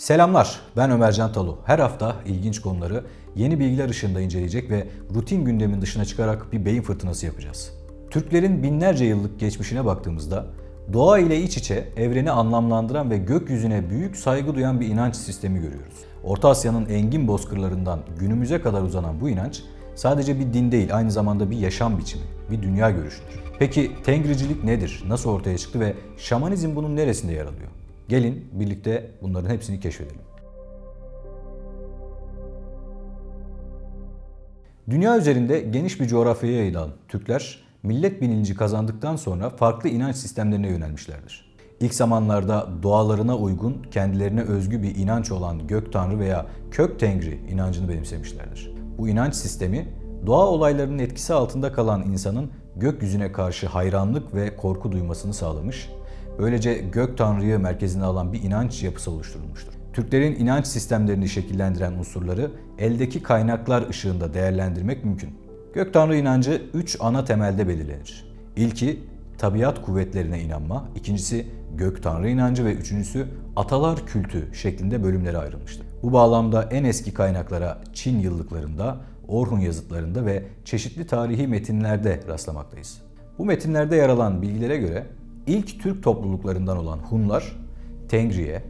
Selamlar, ben Ömercan Talu. Her hafta ilginç konuları yeni bilgiler ışığında inceleyecek ve rutin gündemin dışına çıkarak bir beyin fırtınası yapacağız. Türklerin binlerce yıllık geçmişine baktığımızda doğa ile iç içe evreni anlamlandıran ve gökyüzüne büyük saygı duyan bir inanç sistemi görüyoruz. Orta Asya'nın engin bozkırlarından günümüze kadar uzanan bu inanç sadece bir din değil, aynı zamanda bir yaşam biçimi, bir dünya görüşüdür. Peki Tengricilik nedir? Nasıl ortaya çıktı ve şamanizm bunun neresinde yer alıyor? Gelin birlikte bunların hepsini keşfedelim. Dünya üzerinde geniş bir coğrafyaya yayılan Türkler, millet bilinci kazandıktan sonra farklı inanç sistemlerine yönelmişlerdir. İlk zamanlarda doğalarına uygun, kendilerine özgü bir inanç olan gök tanrı veya kök tengri inancını benimsemişlerdir. Bu inanç sistemi, doğa olaylarının etkisi altında kalan insanın gökyüzüne karşı hayranlık ve korku duymasını sağlamış, böylece gök tanrıyı merkezine alan bir inanç yapısı oluşturulmuştur. Türklerin inanç sistemlerini şekillendiren unsurları eldeki kaynaklar ışığında değerlendirmek mümkün. Gök tanrı inancı üç ana temelde belirlenir. İlki tabiat kuvvetlerine inanma, ikincisi gök tanrı inancı ve üçüncüsü atalar kültü şeklinde bölümlere ayrılmıştır. Bu bağlamda en eski kaynaklara Çin yıllıklarında, Orhun yazıtlarında ve çeşitli tarihi metinlerde rastlamaktayız. Bu metinlerde yer alan bilgilere göre ilk Türk topluluklarından olan Hunlar, Tengri'ye,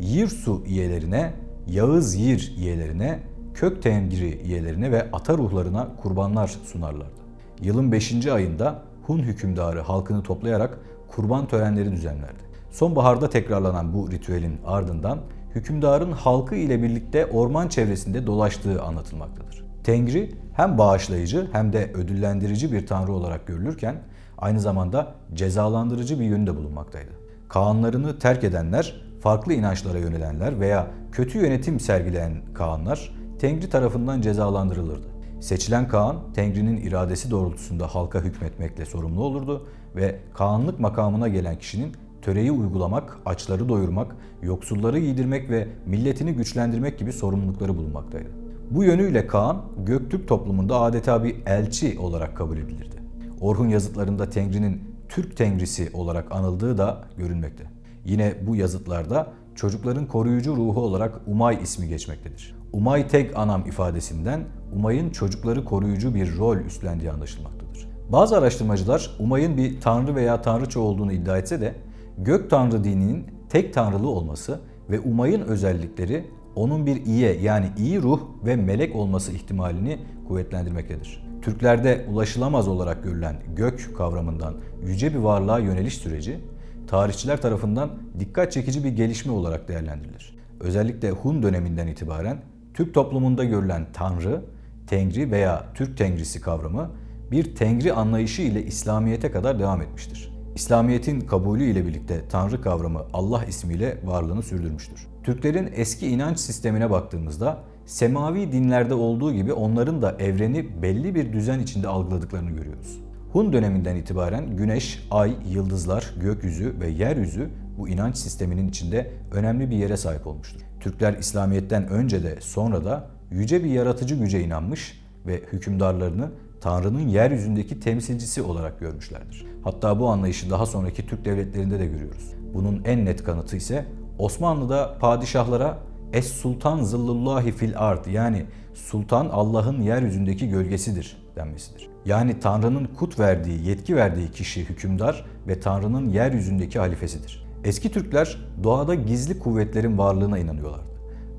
Yirsu üyelerine, Yağız Yir üyelerine, Kök Tengri üyelerine ve ata ruhlarına kurbanlar sunarlardı. Yılın 5. ayında Hun hükümdarı halkını toplayarak kurban törenleri düzenlerdi. Sonbaharda tekrarlanan bu ritüelin ardından hükümdarın halkı ile birlikte orman çevresinde dolaştığı anlatılmaktadır. Tengri hem bağışlayıcı hem de ödüllendirici bir tanrı olarak görülürken aynı zamanda cezalandırıcı bir yönü de bulunmaktaydı. Kaanlarını terk edenler, farklı inançlara yönelenler veya kötü yönetim sergileyen Kaanlar Tengri tarafından cezalandırılırdı. Seçilen Kaan, Tengri'nin iradesi doğrultusunda halka hükmetmekle sorumlu olurdu ve Kaanlık makamına gelen kişinin töreyi uygulamak, açları doyurmak, yoksulları giydirmek ve milletini güçlendirmek gibi sorumlulukları bulunmaktaydı. Bu yönüyle Kaan, Göktürk toplumunda adeta bir elçi olarak kabul edilirdi. Orhun yazıtlarında Tengri'nin Türk Tengrisi olarak anıldığı da görülmekte. Yine bu yazıtlarda çocukların koruyucu ruhu olarak Umay ismi geçmektedir. Umay tek anam ifadesinden Umay'ın çocukları koruyucu bir rol üstlendiği anlaşılmaktadır. Bazı araştırmacılar Umay'ın bir tanrı veya tanrıça olduğunu iddia etse de gök tanrı dininin tek tanrılı olması ve Umay'ın özellikleri onun bir iye yani iyi ruh ve melek olması ihtimalini kuvvetlendirmektedir. Türklerde ulaşılamaz olarak görülen gök kavramından yüce bir varlığa yöneliş süreci tarihçiler tarafından dikkat çekici bir gelişme olarak değerlendirilir. Özellikle Hun döneminden itibaren Türk toplumunda görülen Tanrı, Tengri veya Türk Tengrisi kavramı bir Tengri anlayışı ile İslamiyet'e kadar devam etmiştir. İslamiyet'in kabulü ile birlikte Tanrı kavramı Allah ismiyle varlığını sürdürmüştür. Türklerin eski inanç sistemine baktığımızda semavi dinlerde olduğu gibi onların da evreni belli bir düzen içinde algıladıklarını görüyoruz. Hun döneminden itibaren güneş, ay, yıldızlar, gökyüzü ve yeryüzü bu inanç sisteminin içinde önemli bir yere sahip olmuştur. Türkler İslamiyet'ten önce de sonra da yüce bir yaratıcı güce inanmış ve hükümdarlarını Tanrı'nın yeryüzündeki temsilcisi olarak görmüşlerdir. Hatta bu anlayışı daha sonraki Türk devletlerinde de görüyoruz. Bunun en net kanıtı ise Osmanlı'da padişahlara Es Sultan Zıllullahi fil ard yani Sultan Allah'ın yeryüzündeki gölgesidir denmesidir. Yani Tanrı'nın kut verdiği, yetki verdiği kişi hükümdar ve Tanrı'nın yeryüzündeki halifesidir. Eski Türkler doğada gizli kuvvetlerin varlığına inanıyorlardı.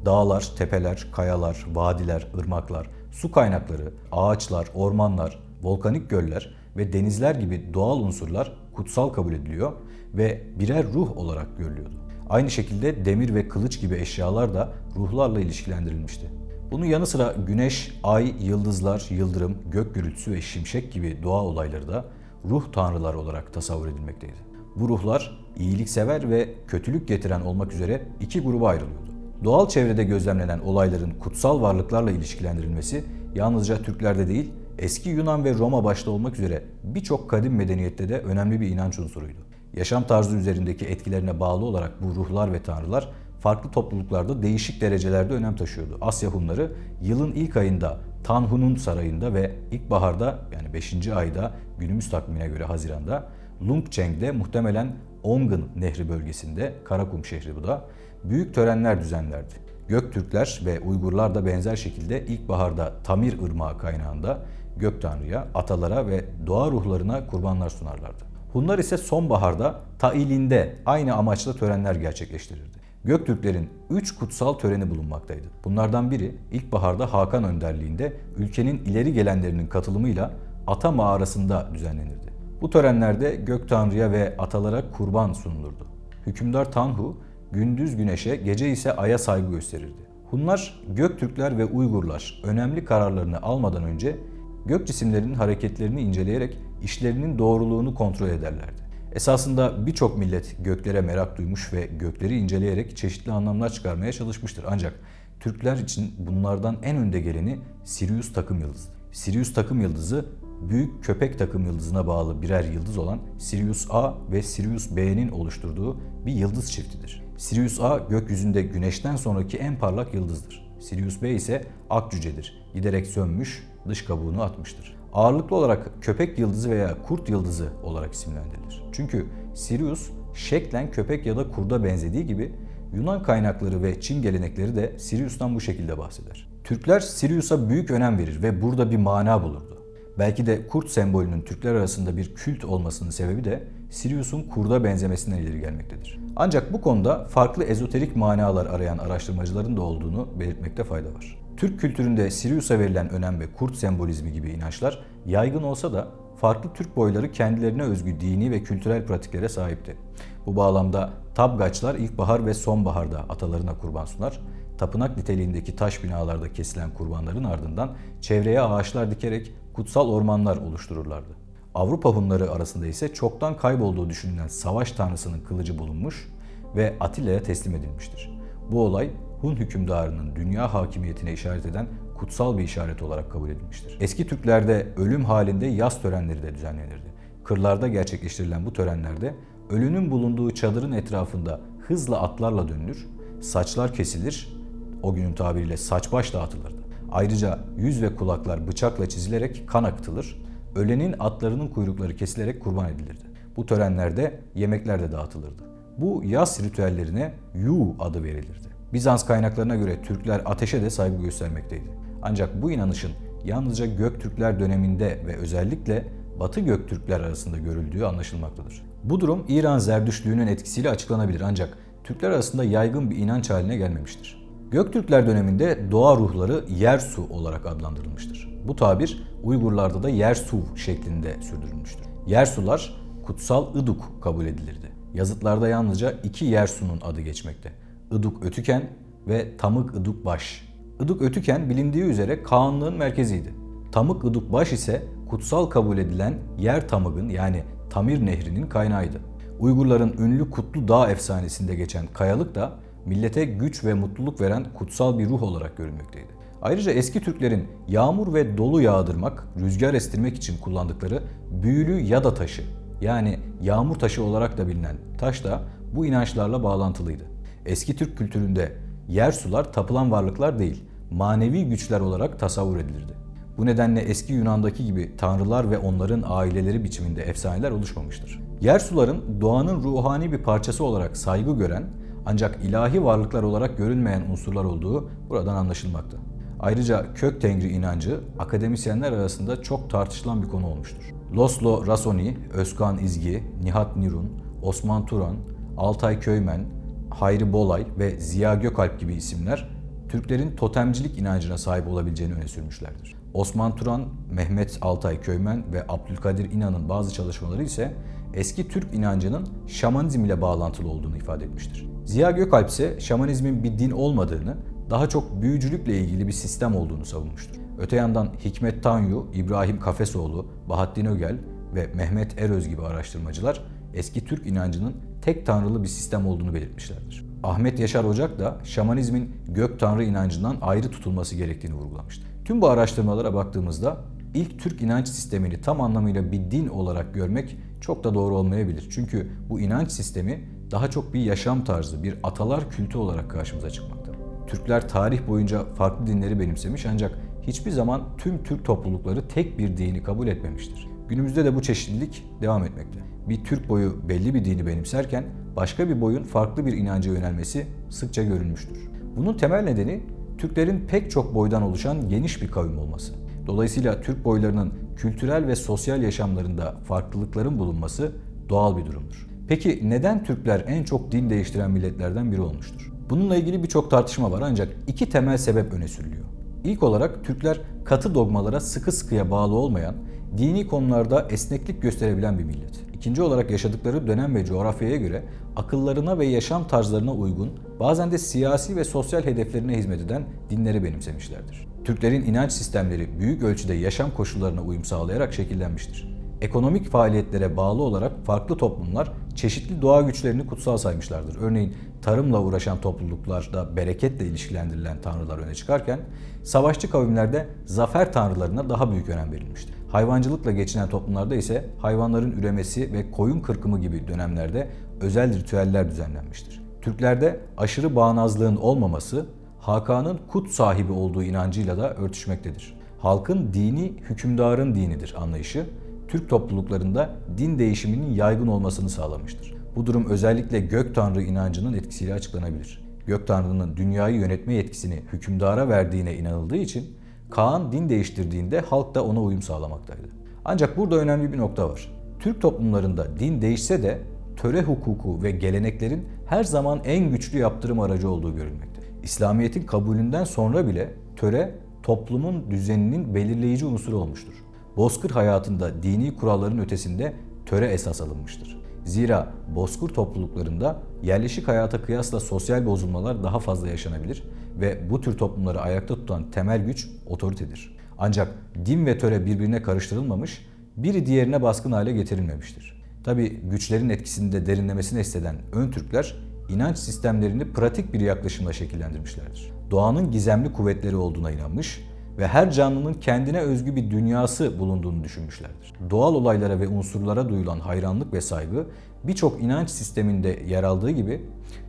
Dağlar, tepeler, kayalar, vadiler, ırmaklar, su kaynakları, ağaçlar, ormanlar, volkanik göller ve denizler gibi doğal unsurlar kutsal kabul ediliyor ve birer ruh olarak görülüyordu. Aynı şekilde demir ve kılıç gibi eşyalar da ruhlarla ilişkilendirilmişti. Bunun yanı sıra güneş, ay, yıldızlar, yıldırım, gök gürültüsü ve şimşek gibi doğa olayları da ruh tanrılar olarak tasavvur edilmekteydi. Bu ruhlar iyiliksever ve kötülük getiren olmak üzere iki gruba ayrılıyordu. Doğal çevrede gözlemlenen olayların kutsal varlıklarla ilişkilendirilmesi yalnızca Türklerde değil, eski Yunan ve Roma başta olmak üzere birçok kadim medeniyette de önemli bir inanç unsuruydu. Yaşam tarzı üzerindeki etkilerine bağlı olarak bu ruhlar ve tanrılar farklı topluluklarda değişik derecelerde önem taşıyordu. Asya Hunları yılın ilk ayında Tanhun'un sarayında ve ilkbaharda yani 5. ayda günümüz takvimine göre Haziran'da Lungcheng'de muhtemelen Ongın Nehri bölgesinde Karakum şehri bu da büyük törenler düzenlerdi. Göktürkler ve Uygurlar da benzer şekilde ilkbaharda Tamir Irmağı kaynağında gök tanrıya, atalara ve doğa ruhlarına kurbanlar sunarlardı. Hunlar ise sonbaharda Tailinde aynı amaçla törenler gerçekleştirirdi. Göktürklerin 3 kutsal töreni bulunmaktaydı. Bunlardan biri ilkbaharda Hakan önderliğinde ülkenin ileri gelenlerinin katılımıyla Ata mağarasında düzenlenirdi. Bu törenlerde gök tanrıya ve atalara kurban sunulurdu. Hükümdar Tanhu gündüz güneşe, gece ise aya saygı gösterirdi. Hunlar, Göktürkler ve Uygurlar önemli kararlarını almadan önce gök cisimlerinin hareketlerini inceleyerek işlerinin doğruluğunu kontrol ederlerdi. Esasında birçok millet göklere merak duymuş ve gökleri inceleyerek çeşitli anlamlar çıkarmaya çalışmıştır. Ancak Türkler için bunlardan en önde geleni Sirius takım yıldızı. Sirius takım yıldızı büyük köpek takım yıldızına bağlı birer yıldız olan Sirius A ve Sirius B'nin oluşturduğu bir yıldız çiftidir. Sirius A gökyüzünde güneşten sonraki en parlak yıldızdır. Sirius B ise ak cücedir. Giderek sönmüş, dış kabuğunu atmıştır. Ağırlıklı olarak köpek yıldızı veya kurt yıldızı olarak isimlendirilir. Çünkü Sirius şeklen köpek ya da kurda benzediği gibi Yunan kaynakları ve Çin gelenekleri de Sirius'tan bu şekilde bahseder. Türkler Sirius'a büyük önem verir ve burada bir mana bulurdu. Belki de kurt sembolünün Türkler arasında bir kült olmasının sebebi de Sirius'un kurda benzemesinden ileri gelmektedir. Ancak bu konuda farklı ezoterik manalar arayan araştırmacıların da olduğunu belirtmekte fayda var. Türk kültüründe Sirius'a verilen önem ve kurt sembolizmi gibi inançlar yaygın olsa da farklı Türk boyları kendilerine özgü dini ve kültürel pratiklere sahipti. Bu bağlamda Tabgaçlar ilkbahar ve sonbaharda atalarına kurban sunar, tapınak niteliğindeki taş binalarda kesilen kurbanların ardından çevreye ağaçlar dikerek kutsal ormanlar oluştururlardı. Avrupa Hunları arasında ise çoktan kaybolduğu düşünülen savaş tanrısının kılıcı bulunmuş ve Atilla'ya teslim edilmiştir. Bu olay Hun hükümdarının dünya hakimiyetine işaret eden kutsal bir işaret olarak kabul edilmiştir. Eski Türklerde ölüm halinde yaz törenleri de düzenlenirdi. Kırlarda gerçekleştirilen bu törenlerde ölünün bulunduğu çadırın etrafında hızla atlarla dönülür, saçlar kesilir, o günün tabiriyle saç baş dağıtılırdı. Ayrıca yüz ve kulaklar bıçakla çizilerek kan akıtılır, ölenin atlarının kuyrukları kesilerek kurban edilirdi. Bu törenlerde yemekler de dağıtılırdı. Bu yaz ritüellerine Yu adı verilirdi. Bizans kaynaklarına göre Türkler ateşe de saygı göstermekteydi. Ancak bu inanışın yalnızca Göktürkler döneminde ve özellikle Batı Göktürkler arasında görüldüğü anlaşılmaktadır. Bu durum İran Zerdüştlüğünün etkisiyle açıklanabilir ancak Türkler arasında yaygın bir inanç haline gelmemiştir. Göktürkler döneminde doğa ruhları Yersu olarak adlandırılmıştır. Bu tabir Uygurlarda da Yersuv şeklinde sürdürülmüştür. Yersular kutsal Iduk kabul edilirdi. Yazıtlarda yalnızca iki Yersu'nun adı geçmekte. Iduk Ötüken ve Tamık Iduk Baş. Iduk Ötüken bilindiği üzere Kağanlığın merkeziydi. Tamık Iduk Baş ise kutsal kabul edilen Yer Tamık'ın yani Tamir Nehri'nin kaynağıydı. Uygurların ünlü Kutlu Dağ efsanesinde geçen kayalık da millete güç ve mutluluk veren kutsal bir ruh olarak görülmekteydi. Ayrıca eski Türklerin yağmur ve dolu yağdırmak, rüzgar estirmek için kullandıkları büyülü yada taşı yani yağmur taşı olarak da bilinen taş da bu inançlarla bağlantılıydı. Eski Türk kültüründe yer sular tapılan varlıklar değil, manevi güçler olarak tasavvur edilirdi. Bu nedenle eski Yunan'daki gibi tanrılar ve onların aileleri biçiminde efsaneler oluşmamıştır. Yer suların doğanın ruhani bir parçası olarak saygı gören ancak ilahi varlıklar olarak görülmeyen unsurlar olduğu buradan anlaşılmakta. Ayrıca kök tengri inancı akademisyenler arasında çok tartışılan bir konu olmuştur. Loslo Rasoni, Özkan İzgi, Nihat Nirun, Osman Turan, Altay Köymen, Hayri Bolay ve Ziya Gökalp gibi isimler Türklerin totemcilik inancına sahip olabileceğini öne sürmüşlerdir. Osman Turan, Mehmet Altay Köymen ve Abdülkadir İnan'ın bazı çalışmaları ise eski Türk inancının şamanizm ile bağlantılı olduğunu ifade etmiştir. Ziya Gökalp ise şamanizmin bir din olmadığını, daha çok büyücülükle ilgili bir sistem olduğunu savunmuştur. Öte yandan Hikmet Tanyu, İbrahim Kafesoğlu, Bahattin Ögel ve Mehmet Eröz gibi araştırmacılar eski Türk inancının tek tanrılı bir sistem olduğunu belirtmişlerdir. Ahmet Yaşar Ocak da şamanizmin gök tanrı inancından ayrı tutulması gerektiğini vurgulamıştır. Tüm bu araştırmalara baktığımızda ilk Türk inanç sistemini tam anlamıyla bir din olarak görmek çok da doğru olmayabilir. Çünkü bu inanç sistemi daha çok bir yaşam tarzı, bir atalar kültü olarak karşımıza çıkmakta. Türkler tarih boyunca farklı dinleri benimsemiş ancak hiçbir zaman tüm Türk toplulukları tek bir dini kabul etmemiştir. Günümüzde de bu çeşitlilik devam etmekte. Bir Türk boyu belli bir dini benimserken başka bir boyun farklı bir inanca yönelmesi sıkça görülmüştür. Bunun temel nedeni Türklerin pek çok boydan oluşan geniş bir kavim olması. Dolayısıyla Türk boylarının kültürel ve sosyal yaşamlarında farklılıkların bulunması doğal bir durumdur. Peki neden Türkler en çok din değiştiren milletlerden biri olmuştur? Bununla ilgili birçok tartışma var ancak iki temel sebep öne sürülüyor. İlk olarak Türkler katı dogmalara sıkı sıkıya bağlı olmayan, dini konularda esneklik gösterebilen bir millet. İkinci olarak yaşadıkları dönem ve coğrafyaya göre akıllarına ve yaşam tarzlarına uygun, bazen de siyasi ve sosyal hedeflerine hizmet eden dinleri benimsemişlerdir. Türklerin inanç sistemleri büyük ölçüde yaşam koşullarına uyum sağlayarak şekillenmiştir. Ekonomik faaliyetlere bağlı olarak farklı toplumlar çeşitli doğa güçlerini kutsal saymışlardır. Örneğin tarımla uğraşan topluluklarda bereketle ilişkilendirilen tanrılar öne çıkarken, savaşçı kavimlerde zafer tanrılarına daha büyük önem verilmiştir. Hayvancılıkla geçinen toplumlarda ise hayvanların üremesi ve koyun kırkımı gibi dönemlerde özel ritüeller düzenlenmiştir. Türklerde aşırı bağnazlığın olmaması Hakan'ın kut sahibi olduğu inancıyla da örtüşmektedir. Halkın dini hükümdarın dinidir anlayışı Türk topluluklarında din değişiminin yaygın olmasını sağlamıştır. Bu durum özellikle gök tanrı inancının etkisiyle açıklanabilir. Gök tanrının dünyayı yönetme yetkisini hükümdara verdiğine inanıldığı için Kaan din değiştirdiğinde halk da ona uyum sağlamaktaydı. Ancak burada önemli bir nokta var. Türk toplumlarında din değişse de töre hukuku ve geleneklerin her zaman en güçlü yaptırım aracı olduğu görülmekte. İslamiyet'in kabulünden sonra bile töre toplumun düzeninin belirleyici unsuru olmuştur. Bozkır hayatında dini kuralların ötesinde töre esas alınmıştır. Zira bozkır topluluklarında yerleşik hayata kıyasla sosyal bozulmalar daha fazla yaşanabilir ve bu tür toplumları ayakta tutan temel güç otoritedir. Ancak din ve töre birbirine karıştırılmamış, biri diğerine baskın hale getirilmemiştir. Tabi güçlerin etkisinde derinlemesine hisseden ön Türkler inanç sistemlerini pratik bir yaklaşımla şekillendirmişlerdir. Doğanın gizemli kuvvetleri olduğuna inanmış ve her canlının kendine özgü bir dünyası bulunduğunu düşünmüşlerdir. Doğal olaylara ve unsurlara duyulan hayranlık ve saygı birçok inanç sisteminde yer aldığı gibi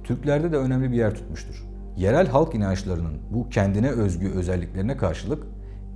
Türklerde de önemli bir yer tutmuştur. Yerel halk inançlarının bu kendine özgü özelliklerine karşılık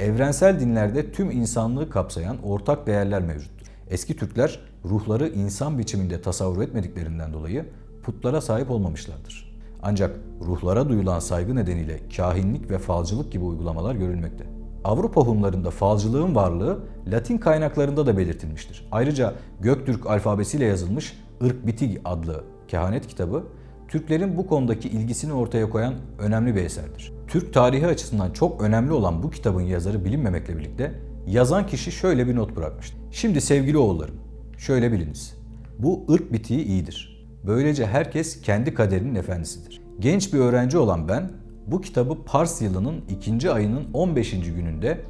evrensel dinlerde tüm insanlığı kapsayan ortak değerler mevcuttur. Eski Türkler ruhları insan biçiminde tasavvur etmediklerinden dolayı putlara sahip olmamışlardır. Ancak ruhlara duyulan saygı nedeniyle kahinlik ve falcılık gibi uygulamalar görülmekte. Avrupa Hunlarında falcılığın varlığı Latin kaynaklarında da belirtilmiştir. Ayrıca Göktürk alfabesiyle yazılmış Irk Bitig adlı kehanet kitabı Türklerin bu konudaki ilgisini ortaya koyan önemli bir eserdir. Türk tarihi açısından çok önemli olan bu kitabın yazarı bilinmemekle birlikte yazan kişi şöyle bir not bırakmıştır. Şimdi sevgili oğullarım, şöyle biliniz. Bu ırk bitiği iyidir. Böylece herkes kendi kaderinin efendisidir. Genç bir öğrenci olan ben bu kitabı Pars yılının ikinci ayının 15. gününde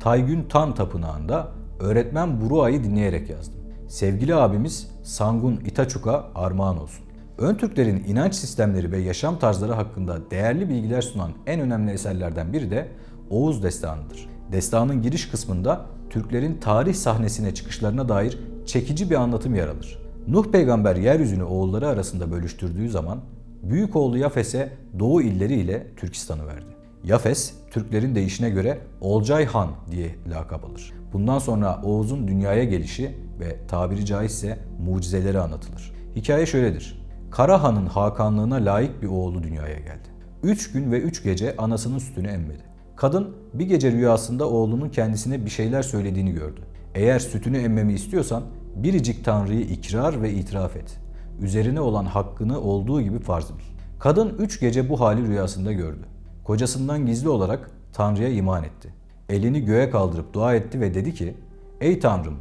Taygün Tan Tapınağı'nda öğretmen Burua'yı dinleyerek yazdım. Sevgili abimiz Sangun Itaçuk'a armağan olsun. Ön Türklerin inanç sistemleri ve yaşam tarzları hakkında değerli bilgiler sunan en önemli eserlerden biri de Oğuz Destanı'dır. Destanın giriş kısmında Türklerin tarih sahnesine çıkışlarına dair çekici bir anlatım yer alır. Nuh peygamber yeryüzünü oğulları arasında bölüştürdüğü zaman büyük oğlu Yafes'e doğu illeri ile Türkistan'ı verdi. Yafes, Türklerin deyişine göre Olcay Han diye lakap alır. Bundan sonra Oğuz'un dünyaya gelişi ve tabiri caizse mucizeleri anlatılır. Hikaye şöyledir. Karahan'ın hakanlığına layık bir oğlu dünyaya geldi. Üç gün ve üç gece anasının sütünü emmedi. Kadın bir gece rüyasında oğlunun kendisine bir şeyler söylediğini gördü. Eğer sütünü emmemi istiyorsan biricik Tanrı'yı ikrar ve itiraf et. Üzerine olan hakkını olduğu gibi farz bil. Kadın üç gece bu hali rüyasında gördü. Kocasından gizli olarak Tanrı'ya iman etti. Elini göğe kaldırıp dua etti ve dedi ki, Ey Tanrım,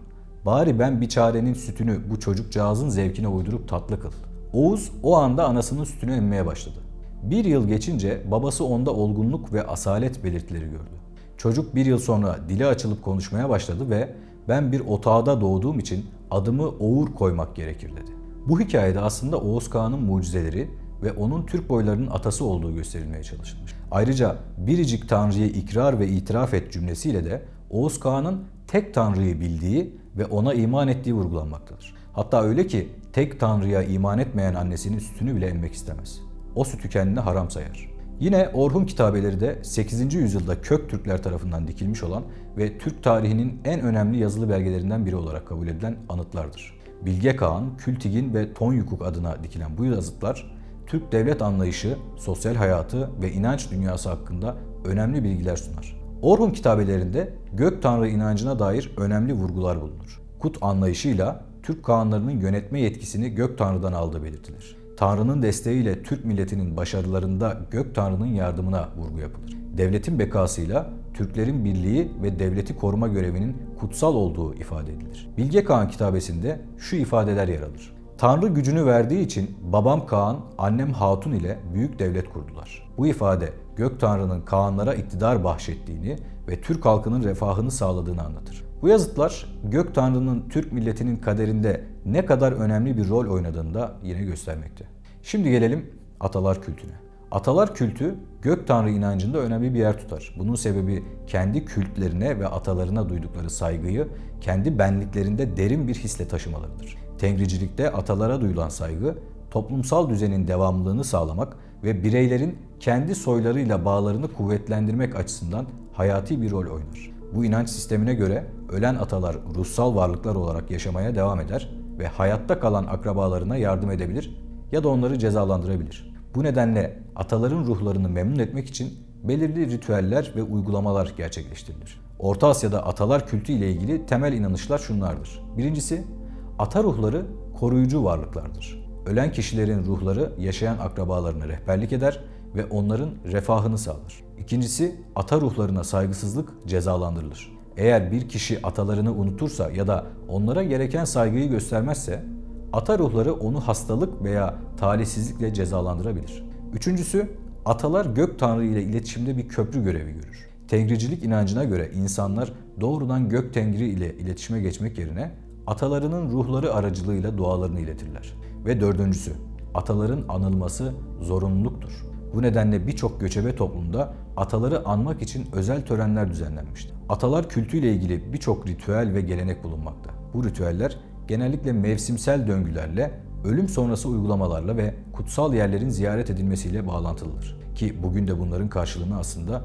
bari ben bir çarenin sütünü bu çocukcağızın zevkine uydurup tatlı kıl. Oğuz o anda anasının sütünü emmeye başladı. Bir yıl geçince babası onda olgunluk ve asalet belirtileri gördü. Çocuk bir yıl sonra dili açılıp konuşmaya başladı ve ben bir otağda doğduğum için adımı Oğur koymak gerekir dedi. Bu hikayede aslında Oğuz Kağan'ın mucizeleri ve onun Türk boylarının atası olduğu gösterilmeye çalışılmış. Ayrıca biricik Tanrı'yı ikrar ve itiraf et cümlesiyle de Oğuz Kağan'ın tek Tanrı'yı bildiği ve ona iman ettiği vurgulanmaktadır. Hatta öyle ki tek Tanrı'ya iman etmeyen annesinin sütünü bile emmek istemez. O sütü kendine haram sayar. Yine Orhun kitabeleri de 8. yüzyılda Kök Türkler tarafından dikilmiş olan ve Türk tarihinin en önemli yazılı belgelerinden biri olarak kabul edilen anıtlardır. Bilge Kağan, Kültigin ve Tonyukuk adına dikilen bu yazıtlar Türk devlet anlayışı, sosyal hayatı ve inanç dünyası hakkında önemli bilgiler sunar. Orhun kitabelerinde gök tanrı inancına dair önemli vurgular bulunur. Kut anlayışıyla Türk kağanlarının yönetme yetkisini gök tanrıdan aldığı belirtilir. Tanrı'nın desteğiyle Türk milletinin başarılarında gök tanrının yardımına vurgu yapılır. Devletin bekasıyla Türklerin birliği ve devleti koruma görevinin kutsal olduğu ifade edilir. Bilge Kağan kitabesinde şu ifadeler yer alır. Tanrı gücünü verdiği için babam Kaan, annem Hatun ile büyük devlet kurdular. Bu ifade gök tanrının Kaanlara iktidar bahşettiğini ve Türk halkının refahını sağladığını anlatır. Bu yazıtlar gök tanrının Türk milletinin kaderinde ne kadar önemli bir rol oynadığını da yine göstermekte. Şimdi gelelim atalar kültüne. Atalar kültü gök tanrı inancında önemli bir yer tutar. Bunun sebebi kendi kültlerine ve atalarına duydukları saygıyı kendi benliklerinde derin bir hisle taşımalarıdır. Tengricilikte atalara duyulan saygı toplumsal düzenin devamlılığını sağlamak ve bireylerin kendi soylarıyla bağlarını kuvvetlendirmek açısından hayati bir rol oynar. Bu inanç sistemine göre ölen atalar ruhsal varlıklar olarak yaşamaya devam eder ve hayatta kalan akrabalarına yardım edebilir ya da onları cezalandırabilir. Bu nedenle ataların ruhlarını memnun etmek için belirli ritüeller ve uygulamalar gerçekleştirilir. Orta Asya'da atalar kültü ile ilgili temel inanışlar şunlardır. Birincisi, ata ruhları koruyucu varlıklardır. Ölen kişilerin ruhları yaşayan akrabalarına rehberlik eder ve onların refahını sağlar. İkincisi, ata ruhlarına saygısızlık cezalandırılır. Eğer bir kişi atalarını unutursa ya da onlara gereken saygıyı göstermezse, ata ruhları onu hastalık veya talihsizlikle cezalandırabilir. Üçüncüsü, atalar gök tanrı ile iletişimde bir köprü görevi görür. Tengricilik inancına göre insanlar doğrudan gök tengri ile iletişime geçmek yerine atalarının ruhları aracılığıyla dualarını iletirler. Ve dördüncüsü, ataların anılması zorunluluktur. Bu nedenle birçok göçebe toplumda ataları anmak için özel törenler düzenlenmiştir. Atalar kültüyle ilgili birçok ritüel ve gelenek bulunmakta. Bu ritüeller genellikle mevsimsel döngülerle, ölüm sonrası uygulamalarla ve kutsal yerlerin ziyaret edilmesiyle bağlantılıdır. Ki bugün de bunların karşılığını aslında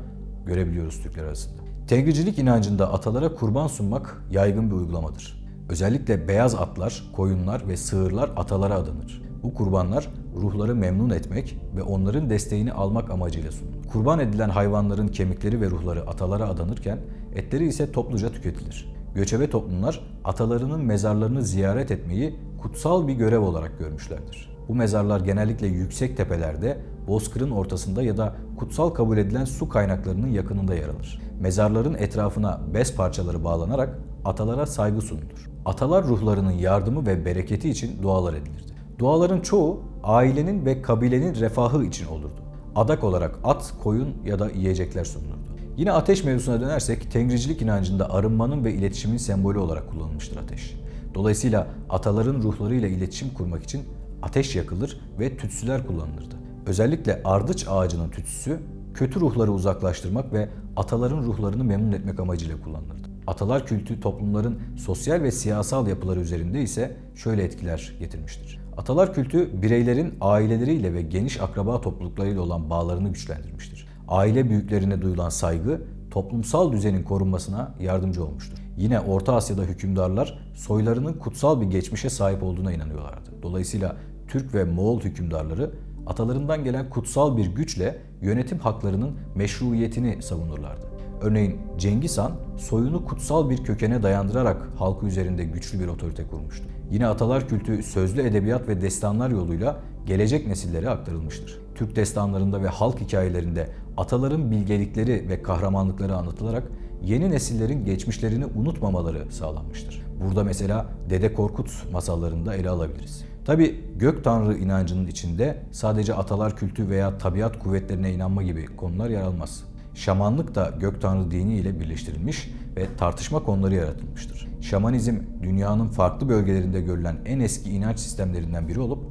görebiliyoruz Türkler arasında. Tengricilik inancında atalara kurban sunmak yaygın bir uygulamadır. Özellikle beyaz atlar, koyunlar ve sığırlar atalara adanır. Bu kurbanlar ruhları memnun etmek ve onların desteğini almak amacıyla sunulur. Kurban edilen hayvanların kemikleri ve ruhları atalara adanırken etleri ise topluca tüketilir. Göçebe toplumlar atalarının mezarlarını ziyaret etmeyi kutsal bir görev olarak görmüşlerdir. Bu mezarlar genellikle yüksek tepelerde, bozkırın ortasında ya da kutsal kabul edilen su kaynaklarının yakınında yer alır. Mezarların etrafına bez parçaları bağlanarak atalara saygı sunulur. Atalar ruhlarının yardımı ve bereketi için dualar edilirdi. Duaların çoğu ailenin ve kabilenin refahı için olurdu. Adak olarak at, koyun ya da yiyecekler sunulurdu. Yine ateş mevzusuna dönersek tengricilik inancında arınmanın ve iletişimin sembolü olarak kullanılmıştır ateş. Dolayısıyla ataların ruhlarıyla iletişim kurmak için ateş yakılır ve tütsüler kullanılırdı. Özellikle ardıç ağacının tütsüsü kötü ruhları uzaklaştırmak ve ataların ruhlarını memnun etmek amacıyla kullanılırdı. Atalar kültü toplumların sosyal ve siyasal yapıları üzerinde ise şöyle etkiler getirmiştir. Atalar kültü bireylerin aileleriyle ve geniş akraba topluluklarıyla olan bağlarını güçlendirmiştir. Aile büyüklerine duyulan saygı toplumsal düzenin korunmasına yardımcı olmuştur. Yine Orta Asya'da hükümdarlar soylarının kutsal bir geçmişe sahip olduğuna inanıyorlardı. Dolayısıyla Türk ve Moğol hükümdarları atalarından gelen kutsal bir güçle yönetim haklarının meşruiyetini savunurlardı. Örneğin Cengiz Han soyunu kutsal bir kökene dayandırarak halkı üzerinde güçlü bir otorite kurmuştu. Yine atalar kültü sözlü edebiyat ve destanlar yoluyla gelecek nesillere aktarılmıştır. Türk destanlarında ve halk hikayelerinde ataların bilgelikleri ve kahramanlıkları anlatılarak yeni nesillerin geçmişlerini unutmamaları sağlanmıştır. Burada mesela Dede Korkut masallarında ele alabiliriz. Tabi gök tanrı inancının içinde sadece atalar kültü veya tabiat kuvvetlerine inanma gibi konular yer almaz. Şamanlık da gök tanrı dini ile birleştirilmiş ve tartışma konuları yaratılmıştır. Şamanizm dünyanın farklı bölgelerinde görülen en eski inanç sistemlerinden biri olup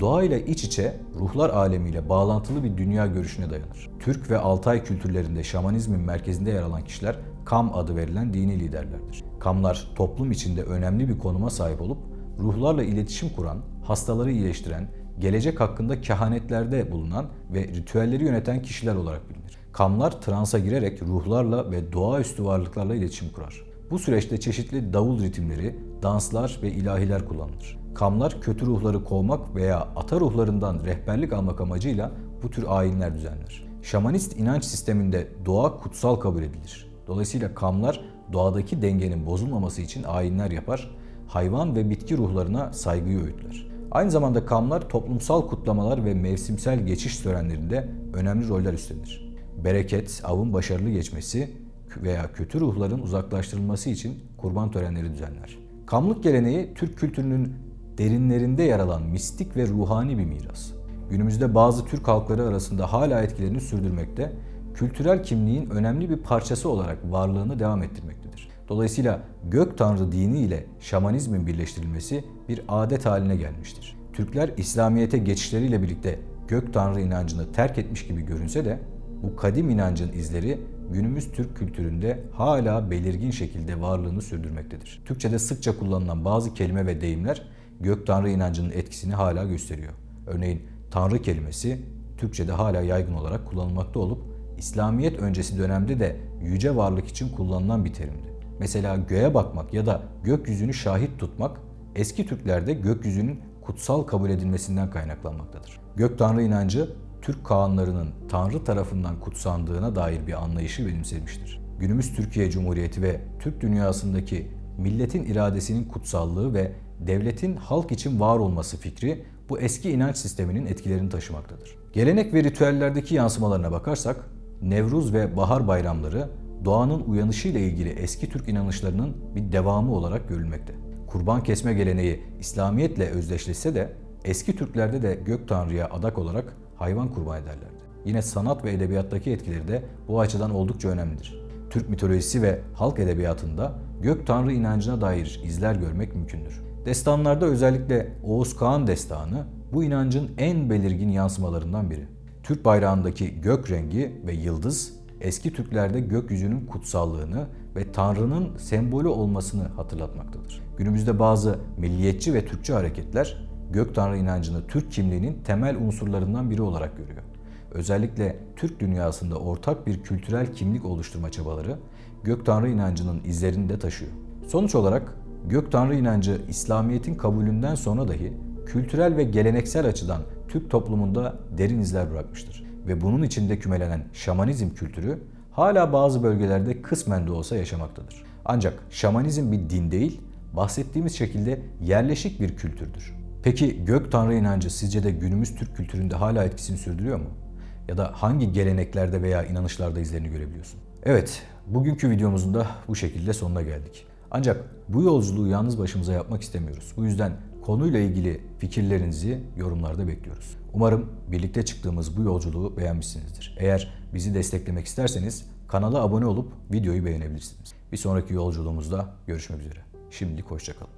doğayla iç içe ruhlar alemiyle bağlantılı bir dünya görüşüne dayanır. Türk ve Altay kültürlerinde şamanizmin merkezinde yer alan kişiler Kam adı verilen dini liderlerdir. Kamlar toplum içinde önemli bir konuma sahip olup ruhlarla iletişim kuran, hastaları iyileştiren, gelecek hakkında kehanetlerde bulunan ve ritüelleri yöneten kişiler olarak bilinir. Kamlar transa girerek ruhlarla ve doğaüstü varlıklarla iletişim kurar. Bu süreçte çeşitli davul ritimleri, danslar ve ilahiler kullanılır. Kamlar kötü ruhları kovmak veya ata ruhlarından rehberlik almak amacıyla bu tür ayinler düzenler. Şamanist inanç sisteminde doğa kutsal kabul edilir. Dolayısıyla kamlar doğadaki dengenin bozulmaması için ayinler yapar, hayvan ve bitki ruhlarına saygıyı öğütler. Aynı zamanda kamlar toplumsal kutlamalar ve mevsimsel geçiş törenlerinde önemli roller üstlenir. Bereket, avın başarılı geçmesi veya kötü ruhların uzaklaştırılması için kurban törenleri düzenler. Kamlık geleneği Türk kültürünün derinlerinde yer alan mistik ve ruhani bir miras. Günümüzde bazı Türk halkları arasında hala etkilerini sürdürmekte, kültürel kimliğin önemli bir parçası olarak varlığını devam ettirmektedir. Dolayısıyla gök tanrı dini ile şamanizmin birleştirilmesi bir adet haline gelmiştir. Türkler İslamiyet'e geçişleriyle birlikte gök tanrı inancını terk etmiş gibi görünse de bu kadim inancın izleri günümüz Türk kültüründe hala belirgin şekilde varlığını sürdürmektedir. Türkçe'de sıkça kullanılan bazı kelime ve deyimler gök tanrı inancının etkisini hala gösteriyor. Örneğin tanrı kelimesi Türkçe'de hala yaygın olarak kullanılmakta olup İslamiyet öncesi dönemde de yüce varlık için kullanılan bir terimdi. Mesela göğe bakmak ya da gökyüzünü şahit tutmak eski Türklerde gökyüzünün kutsal kabul edilmesinden kaynaklanmaktadır. Gök tanrı inancı Türk kağanlarının Tanrı tarafından kutsandığına dair bir anlayışı benimsemiştir. Günümüz Türkiye Cumhuriyeti ve Türk dünyasındaki milletin iradesinin kutsallığı ve devletin halk için var olması fikri bu eski inanç sisteminin etkilerini taşımaktadır. Gelenek ve ritüellerdeki yansımalarına bakarsak, Nevruz ve bahar bayramları doğanın uyanışıyla ilgili eski Türk inanışlarının bir devamı olarak görülmekte. Kurban kesme geleneği İslamiyetle özdeşleşse de eski Türklerde de gök tanrıya adak olarak hayvan kurban ederlerdi. Yine sanat ve edebiyattaki etkileri de bu açıdan oldukça önemlidir. Türk mitolojisi ve halk edebiyatında gök tanrı inancına dair izler görmek mümkündür. Destanlarda özellikle Oğuz Kağan destanı bu inancın en belirgin yansımalarından biri. Türk bayrağındaki gök rengi ve yıldız eski Türklerde gökyüzünün kutsallığını ve Tanrı'nın sembolü olmasını hatırlatmaktadır. Günümüzde bazı milliyetçi ve Türkçü hareketler gök Tanrı inancını Türk kimliğinin temel unsurlarından biri olarak görüyor. Özellikle Türk dünyasında ortak bir kültürel kimlik oluşturma çabaları gök Tanrı inancının izlerini de taşıyor. Sonuç olarak gök Tanrı inancı İslamiyet'in kabulünden sonra dahi kültürel ve geleneksel açıdan Türk toplumunda derin izler bırakmıştır. Ve bunun içinde kümelenen şamanizm kültürü hala bazı bölgelerde kısmen de olsa yaşamaktadır. Ancak şamanizm bir din değil, bahsettiğimiz şekilde yerleşik bir kültürdür. Peki gök tanrı inancı sizce de günümüz Türk kültüründe hala etkisini sürdürüyor mu? Ya da hangi geleneklerde veya inanışlarda izlerini görebiliyorsun? Evet, bugünkü videomuzun da bu şekilde sonuna geldik. Ancak bu yolculuğu yalnız başımıza yapmak istemiyoruz. Bu yüzden konuyla ilgili fikirlerinizi yorumlarda bekliyoruz. Umarım birlikte çıktığımız bu yolculuğu beğenmişsinizdir. Eğer bizi desteklemek isterseniz kanala abone olup videoyu beğenebilirsiniz. Bir sonraki yolculuğumuzda görüşmek üzere. Şimdilik hoşçakalın.